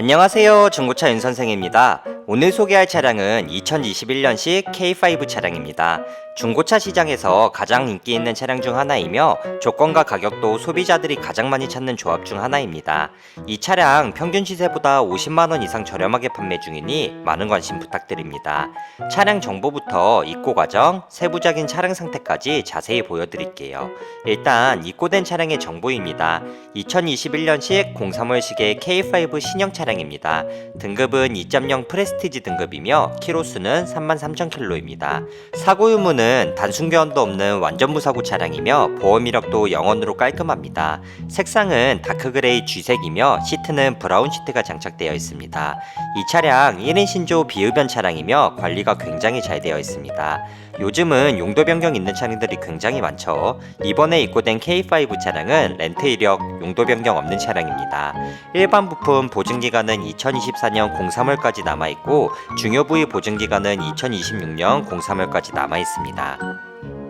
안녕하세요. 중고차 윤선생입니다. 오늘 소개할 차량은 2021년식 K5 차량입니다. 중고차 시장에서 가장 인기 있는 차량 중 하나이며 조건과 가격도 소비자들이 가장 많이 찾는 조합 중 하나입니다. 이 차량 평균 시세보다 50만원 이상 저렴하게 판매 중이니 많은 관심 부탁드립니다. 차량 정보부터 입고 과정, 세부적인 차량 상태까지 자세히 보여드릴게요. 일단 입고된 차량의 정보입니다. 2021년식 03월식의 K5 신형 차량입니다. 등급은 2.0 프레스티지 등급이며 키로수는 33,000km입니다. 사고 유무는 단순 교환도 없는 완전 무사고 차량이며 보험 이력도 영원으로 깔끔합니다. 색상은 다크 그레이 쥐색이며 시트는 브라운 시트가 장착되어 있습니다. 이 차량 1인 신조 비흡연 차량이며 관리가 굉장히 잘 되어 있습니다. 요즘은 용도 변경 있는 차량들이 굉장히 많죠. 이번에 입고된 K5 차량은 렌트 이력 용도 변경 없는 차량입니다. 일반 부품 보증 기간은 2024년 03월까지 남아 있고 중요 부위 보증 기간은 2026년 03월까지 남아 있습니다. 答。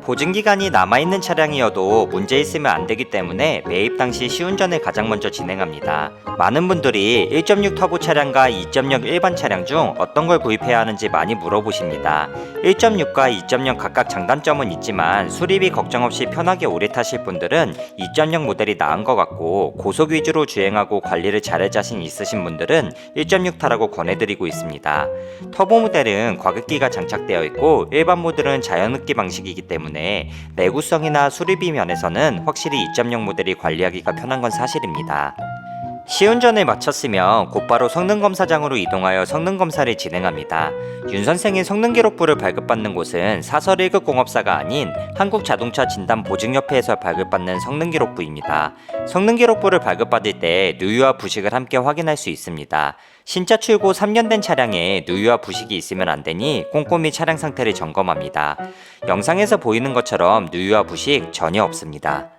보증 기간이 남아 있는 차량이어도 문제 있으면 안 되기 때문에 매입 당시 시운전을 가장 먼저 진행합니다. 많은 분들이 1.6 터보 차량과 2.0 일반 차량 중 어떤 걸 구입해야 하는지 많이 물어보십니다. 1.6과 2.0 각각 장단점은 있지만 수리비 걱정 없이 편하게 오래 타실 분들은 2.0 모델이 나은 것 같고 고속 위주로 주행하고 관리를 잘할 자신 있으신 분들은 1.6 타라고 권해드리고 있습니다. 터보 모델은 과급기가 장착되어 있고 일반 모델은 자연흡기 방식이기 때문에 내구성이나 수리비 면에서는 확실히 2.0 모델이 관리하기가 편한 건 사실입니다. 시운전을 마쳤으면 곧바로 성능검사장으로 이동하여 성능검사를 진행합니다. 윤 선생의 성능기록부를 발급받는 곳은 사설 1급 공업사가 아닌 한국자동차진단보증협회에서 발급받는 성능기록부입니다. 성능기록부를 발급받을 때 누유와 부식을 함께 확인할 수 있습니다. 신차 출고 3년 된 차량에 누유와 부식이 있으면 안 되니 꼼꼼히 차량 상태를 점검합니다. 영상에서 보이는 것처럼 누유와 부식 전혀 없습니다.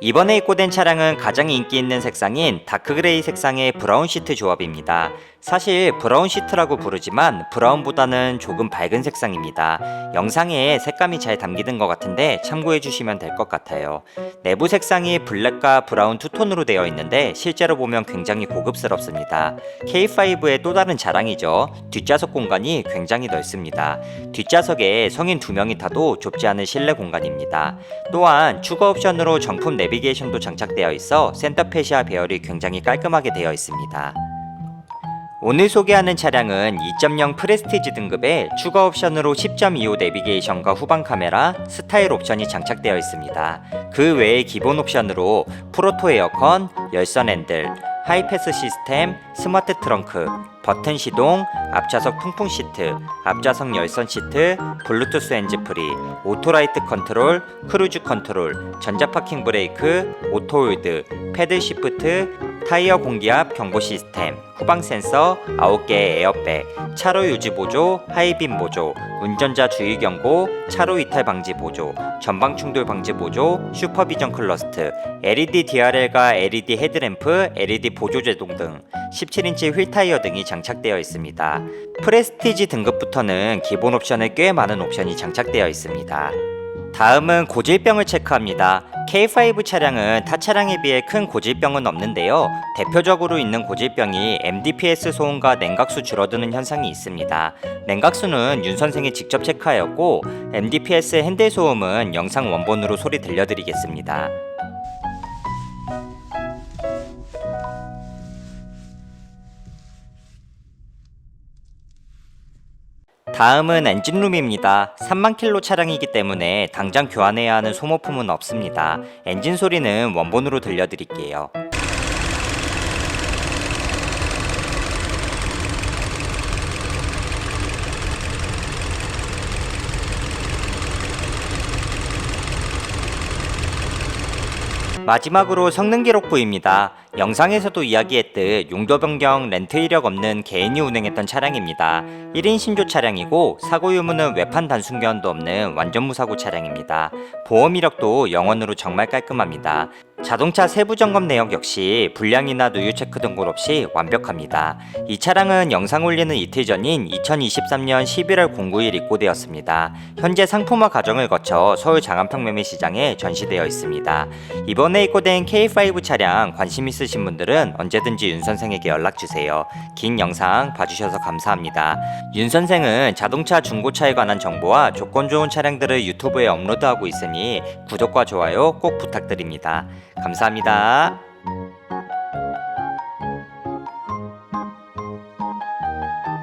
이번에 입고된 차량은 가장 인기 있는 색상인 다크그레이 색상의 브라운 시트 조합입니다. 사실 브라운 시트라고 부르지만 브라운보다는 조금 밝은 색상입니다. 영상에 색감이 잘 담기는 것 같은데 참고해 주시면 될 것 같아요. 내부 색상이 블랙과 브라운 투톤으로 되어 있는데 실제로 보면 굉장히 고급스럽습니다. K5의 또 다른 자랑이죠. 뒷좌석 공간이 굉장히 넓습니다. 뒷좌석에 성인 두 명이 타도 좁지 않은 실내 공간입니다. 또한 추가 옵션으로 정품 내 비게이션도 장착되어 있어 센터페시아 배열이 굉장히 깔끔하게 되어 있습니다. 오늘 소개하는 차량은 2.0 프레스티지 등급의 추가 옵션으로 10.25 내비게이션과 후방 카메라, 스타일 옵션이 장착되어 있습니다. 그 외에 기본 옵션으로 프로토 에어컨, 열선 핸들, 하이패스 시스템, 스마트 트렁크, 버튼 시동, 앞좌석 통풍 시트, 앞좌석 열선 시트, 블루투스 핸즈프리, 오토라이트 컨트롤, 크루즈 컨트롤, 전자 파킹 브레이크, 오토홀드, 패들 시프트, 타이어 공기압 경보 시스템, 후방 센서, 9개의 에어백, 차로 유지 보조, 하이빔 보조, 운전자 주의 경고, 차로 이탈 방지 보조, 전방 충돌 방지 보조, 슈퍼비전 클러스트, LED DRL과 LED 헤드램프, LED 보조 제동 등 17인치 휠 타이어 등이 장착되어 있습니다. 프레스티지 등급부터는 기본 옵션에 꽤 많은 옵션이 장착되어 있습니다. 다음은 고질병을 체크합니다. K5 차량은 타 차량에 비해 큰 고질병은 없는데요. 대표적으로 있는 고질병이 MDPS 소음과 냉각수 줄어드는 현상이 있습니다. 냉각수는 윤 선생이 직접 체크하였고 MDPS 핸들 소음은 영상 원본으로 소리 들려드리겠습니다. 다음은 엔진룸입니다. 3만 킬로 차량이기 때문에 당장 교환해야 하는 소모품은 없습니다. 엔진 소리는 원본으로 들려드릴게요. 마지막으로 성능 기록부입니다. 영상에서도 이야기했듯 용도 변경 렌트 이력 없는 개인이 운행했던 차량입니다. 1인 신조 차량이고 사고 유무는 외판 단순 교환도 없는 완전 무사고 차량입니다. 보험 이력도 영원으로 정말 깔끔합니다. 자동차 세부 점검 내역 역시 불량이나 누유 체크 등골 없이 완벽합니다. 이 차량은 영상 올리는 이틀 전인 2023년 11월 09일 입고되었습니다. 현재 상품화 과정을 거쳐 서울 장안평 매매 시장에 전시되어 있습니다. 이번에 입고된 K5 차량 관심 있으신 분들은 언제든지 윤 선생에게 연락 주세요. 긴 영상 봐주셔서 감사합니다. 윤 선생은 자동차 중고차에 관한 정보와 조건 좋은 차량들을 유튜브에 업로드하고 있으니 구독과 좋아요 꼭 부탁드립니다. 감사합니다.